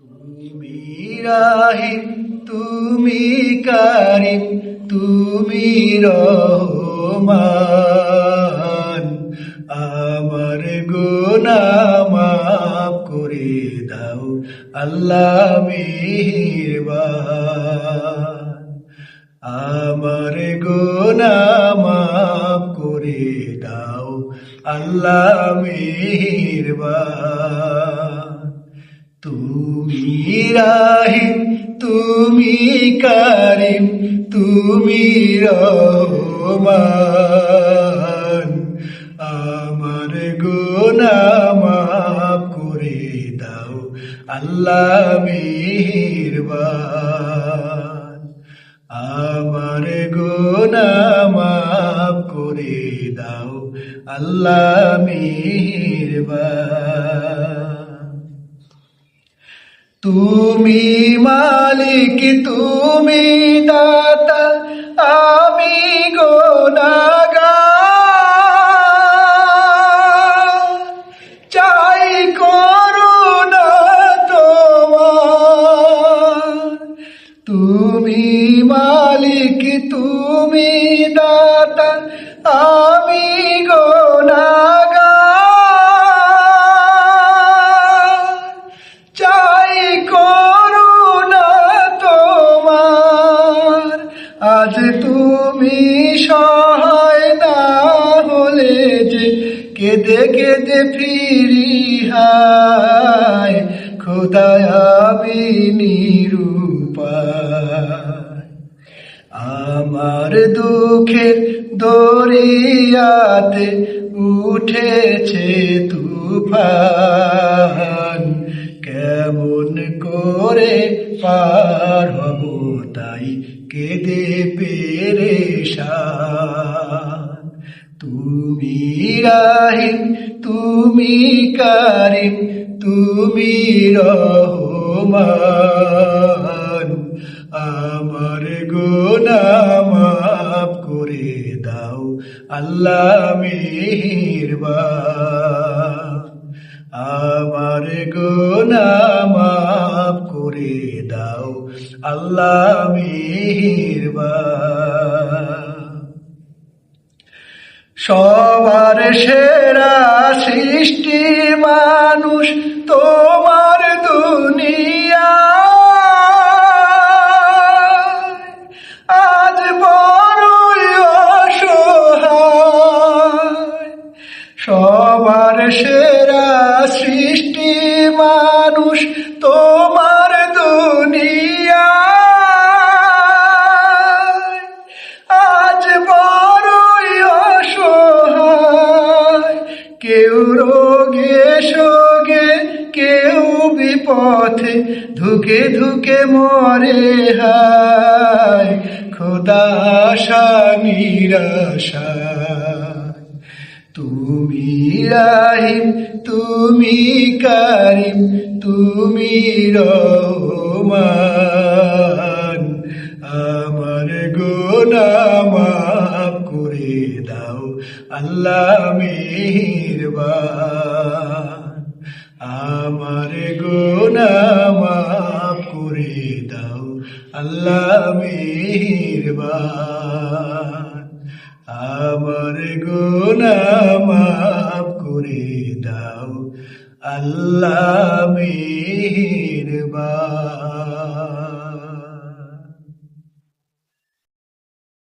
তুমি রাহিম তুমি কারিম, তুমি রহমান। আমার গোনা মাফ করে দাও, আল্লাহ মেহেরবান। আমার গোনা মাফ করে দাও, আল্লাহ মেহেরবান। তুমি রাহিম, তুমি কারিম, তুমি রহমান। আমার গোনা মাফ করে দাও, আল্লাহ মেহেরবান। আমার গোনা মাফ করে দাও, আল্লাহ মেহেরবান। তুমি মালিক তুমি দাতা আমি গোনাগার। চাই করুণা তোমার। তুমি মালিক তুমি দাতা আজ তুমি সহায় না হলে যে কেঁদে কেঁদে ফিরি হায়, খোদায় আমার দুঃখের দরিয়াতে উঠেছে তুফান। তাই কেঁদে পেরেশান। তুমি রাহিম, তুমি কারিম, তুমি রহমান। আমার গোনা করে দাও, আল্লাহ মেহেরবান। আমার গোনা মাফ করে দাও আল্লাহ সবার সেরা সৃষ্টি মানুষ তোমার দুনিয়া। আজ সবার সেরা সৃষ্টি মানুষ শোগে কেউ বিপথে ধুকে ধুকে মরে হায়, খোদা আশা নিরাশায় তুমি রাহিম, তুমি কারিম, তুমি রহমান। মাফ করে দাও, আল্লাহ মেহেরবান। আমার গোনা মাফ করে দাও, আল্লাহ মেহেরবান। আমার গোনা মাফ করে দাও, আল্লাহ মেহেরবান।